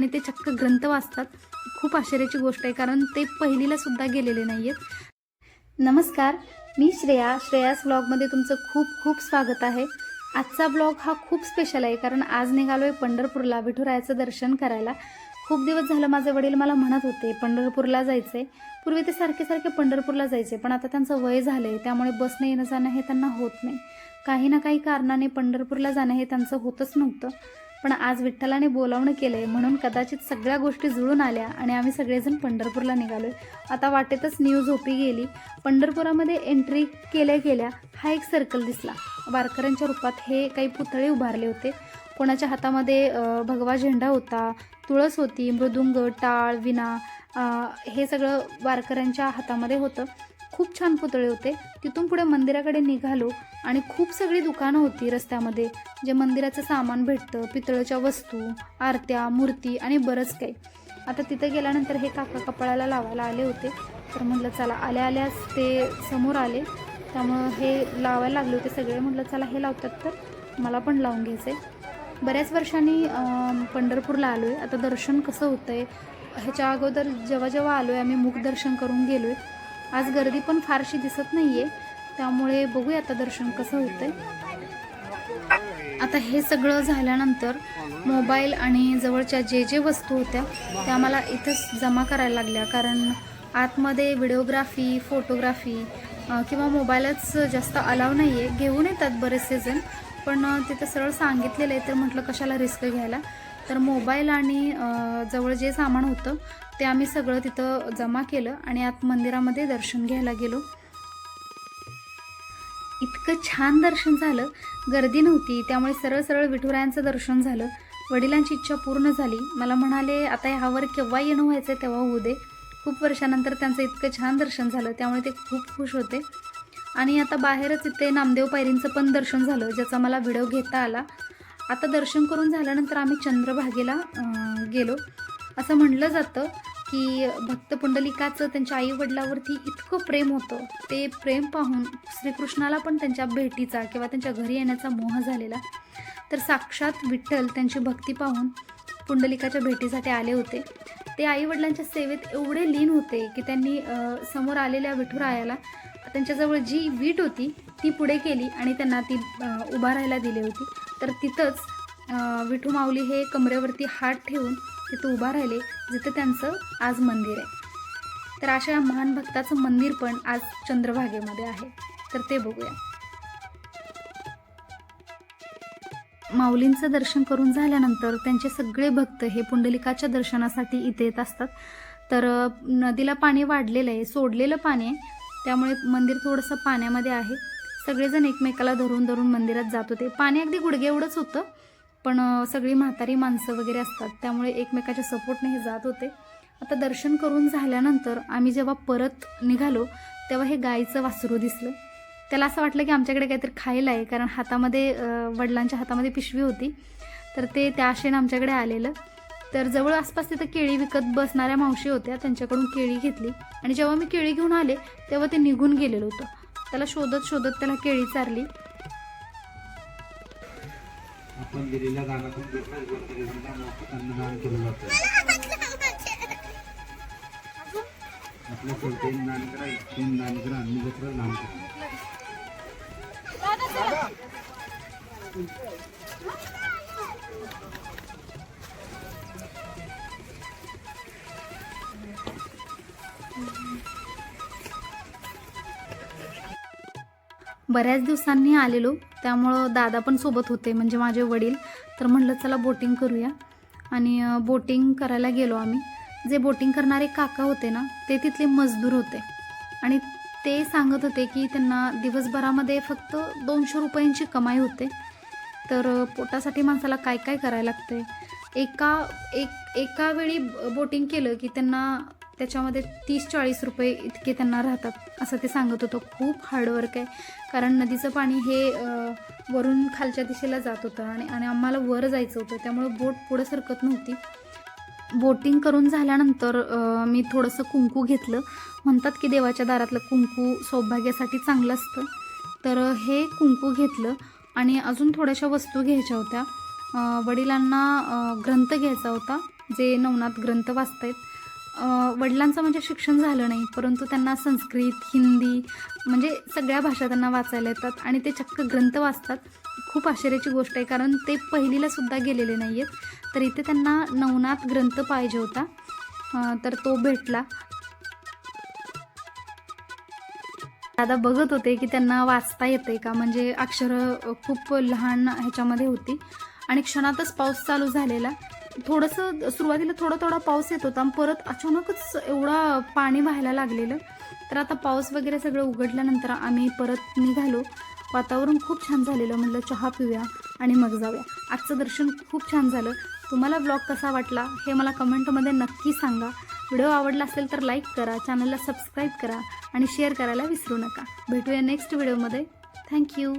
आणि ते चक्क ग्रंथ वाचतात. खूप आश्चर्याची गोष्ट आहे कारण ते पहिलीला सुद्धा गेलेले नाही आहेत नमस्कार मी श्रेया. श्रेयास ब्लॉगमध्ये तुमचं खूप खूप स्वागत आहे. आजचा ब्लॉग हा खूप स्पेशल आहे कारण आज निघालो आहे पंढरपूरला विठुरायाचं दर्शन करायला. खूप दिवस झालं माझे वडील मला म्हणत होते पंढरपूरला जायचं आहे पूर्वी ते सारखे सारखे पंढरपूरला जायचे पण आता त्यांचं वय झालं आहे त्यामुळे बसने येणं जाणं हे त्यांना होत नाही. काही ना काही कारणाने पंढरपूरला जाणं हे त्यांचं होतच नव्हतं. पण आज विठ्ठलाने बोलावणं केलं आहे म्हणून कदाचित सगळ्या गोष्टी जुळून आल्या आणि आम्ही सगळेजण पंढरपूरला निघालो आहे आता वाटेतच न्यू झोपी गेली. पंढरपुरामध्ये एंट्री केल्या गेल्या हा एक सर्कल दिसला. वारकऱ्यांच्या रूपात हे काही पुतळे उभारले होते. कोणाच्या हातामध्ये भगवा झेंडा होता तुळस होती मृदुंग टाळ विना हे सगळं वारकऱ्यांच्या हातामध्ये होतं. खूप छान पुतळे होते. तिथून पुढे मंदिराकडे निघालो. आणि खूप सगळी दुकानं होती रस्त्यामध्ये जे मंदिराचं सामान भेटतं पितळच्या वस्तू आरत्या मूर्ती आणि बरंच काही. आता तिथं गेल्यानंतर हे काका कपाळाला लावायला आले होते. तर म्हटलं चला आल्या आल्याच ते समोर आले. त्यामुळं हे लावायला लागले होते सगळे. म्हटलं चला हे लावतात तर मला पण लावून घ्यायचं आहे बऱ्याच वर्षांनी पंढरपूरला आलो आहे आता दर्शन कसं होतं आहे ह्याच्या अगोदर जेव्हा जेव्हा आलो आहे आम्ही मुख दर्शन करून गेलो आहे आज गर्दी पण फारशी दिसत नाही आहे त्यामुळे बघूया आता दर्शन कसं होतं आहे आता हे सगळं झाल्यानंतर मोबाईल आणि जवळच्या जे जे वस्तू होत्या त्या मला इथंच जमा करायला लागल्या. कारण आतमध्ये व्हिडिओग्राफी फोटोग्राफी किंवा मोबाईलच जास्त अलाव नाही आहे घेऊन येतात बरेचसे जण पण तिथं सरळ सांगितलेलं आहे तर म्हटलं कशाला रिस्क घ्यायला? तर मोबाईल आणि जवळ जे सामान होतं ते आम्ही सगळं तिथं जमा केलं आणि आत मंदिरामध्ये दर्शन घ्यायला गेलो. इतकं छान दर्शन झालं. गर्दी नव्हती. त्यामुळे सरळ सरळ विठुरायांचं दर्शन झालं. वडिलांची इच्छा पूर्ण झाली. मला म्हणाले आता ह्यावर केव्हा येणं व्हायचं तेव्हा होऊ दे. खूप वर्षानंतर त्यांचं इतकं छान दर्शन झालं. त्यामुळे ते खूप खुश होते. आणि आता बाहेरच इथे नामदेव पायरींचं पण दर्शन झालं ज्याचा मला व्हिडिओ घेता आला. आता दर्शन करून झाल्यानंतर आम्ही चंद्रभागेला गेलो. असं म्हटलं जातं. की भक्त पुंडलिकाचं त्यांच्या आई वडिलावरती इतकं प्रेम होतं. ते प्रेम पाहून श्रीकृष्णाला पण त्यांच्या भेटीचा किंवा त्यांच्या घरी येण्याचा मोह झालेला. तर साक्षात विठ्ठल त्यांची भक्ती पाहून पुंडलिकाच्या भेटीसाठी आले होते. ते आई वडिलांच्या सेवेत एवढे लीन होते की त्यांनी समोर आलेल्या विठुरायाला त्यांच्याजवळ जी वीट होती ती पुढे केली आणि त्यांना ती उभा राहायला दिली होती. तर तिथंच विठू माऊली हे कमरेवरती हात ठेवून तिथं उभा राहिले. जिथं त्यांचं आज मंदिर आहे. तर अशा या महान भक्ताचं मंदिर पण आज चंद्रभागेमध्ये आहे. तर ते बघूया. माऊलींचं दर्शन करून झाल्यानंतर त्यांचे सगळे भक्त हे पुंडलिकाच्या दर्शनासाठी इथे येत असतात. तर नदीला पाणी वाढलेलं आहे सोडलेलं पाणी आहे. त्यामुळे मंदिर थोडंसं पाण्यामध्ये आहे. सगळेजण एकमेकाला धरून धरून मंदिरात जात होते. पाणी अगदी गुडघे एवढंच होतं. पण सगळी म्हातारी माणसं वगैरे असतात त्यामुळे एकमेकाच्या सपोर्टने हे जात होते. आता दर्शन करून झाल्यानंतर आम्ही जेव्हा परत निघालो तेव्हा हे गाईचं वासरू दिसलं. त्याला असं वाटलं की आमच्याकडे काहीतरी खायला आहे कारण हातामध्ये वडिलांच्या हातामध्ये पिशवी होती. तर ते त्या आशेनं आमच्याकडे आलेलं. तर जवळ आसपास तिथं केळी विकत बसणाऱ्या मावशी होत्या त्यांच्याकडून केळी घेतली. आणि जेव्हा मी केळी घेऊन आले तेव्हा ते निघून गेलेलं होतं. त्याला शोधत शोधत त्याला केळी चारली. आपण दिलेल्या दानातून गोरगरिबांना मोफत अन्नदान केलं जातं आपल्या कोणतेही दान करा इतकेही दान करा अन्न जत्रा दान करा बऱ्याच दिवसांनी आलेलो त्यामुळं दादा पण सोबत होते म्हणजे माझे वडील. तर म्हणलं चला बोटिंग करूया. आणि बोटिंग करायला गेलो आम्ही. जे बोटिंग करणारे काका होते ना ते तिथले मजदूर होते. आणि ते सांगत होते की त्यांना दिवसभरामध्ये फक्त दोनशे रुपयांची कमाई होते. तर पोटासाठी माणसाला काय काय करायला लागते? एका एक एका वेळी बोटिंग केलं की त्यांना त्याच्यामध्ये तीस चाळीस रुपये इतके त्यांना राहतात असं ते सांगत होतं. खूप हार्डवर्क आहे. कारण नदीचं पाणी हे वरून खालच्या दिशेला जात होतं आणि आणि आम्हाला वर जायचं होतं. त्यामुळे बोट पुढं सरकत नव्हती. बोटिंग करून झाल्यानंतर मी थोडंसं कुंकू घेतलं. म्हणतात की देवाच्या दारातलं कुंकू सौभाग्यासाठी चांगलं असतं. तर हे कुंकू घेतलं आणि अजून थोड्याशा वस्तू घ्यायच्या होत्या. वडिलांना ग्रंथ घ्यायचा होता जे नवनाथ ग्रंथ वाचत आहेत वडिलांचं म्हणजे शिक्षण झालं नाही परंतु त्यांना संस्कृत हिंदी म्हणजे सगळ्या भाषा त्यांना वाचायला येतात आणि ते चक्क ग्रंथ वाचतात. खूप आश्चर्याची गोष्ट आहे कारण ते पहिलीला सुद्धा गेलेले नाही आहेत तर इथे त्यांना नवनाथ ग्रंथ पाहिजे होता. तर तो भेटला. दादा बघत होते की त्यांना वाचता येते का म्हणजे अक्षरं खूप लहान ह्याच्यामध्ये होती. आणि क्षणातच पाऊस चालू झालेला. थोडंसं सुरुवातीला थोडा थोडा पाऊस येत होता आणि परत अचानकच एवढा पाणी व्हायला लागलेलं. तर आता पाऊस वगैरे सगळं उघडल्यानंतर आम्ही परत निघालो. वातावरण खूप छान झालेलं म्हटलं चहा पिऊया आणि मग जाऊया. आजचं दर्शन खूप छान झालं. तुम्हाला ब्लॉग कसा वाटला हे मला कमेंटमध्ये नक्की सांगा. व्हिडिओ आवडला असेल तर लाईक करा चॅनलला सबस्क्राईब करा आणि शेअर करायला विसरू नका. भेटूया नेक्स्ट व्हिडिओमध्ये. थँक्यू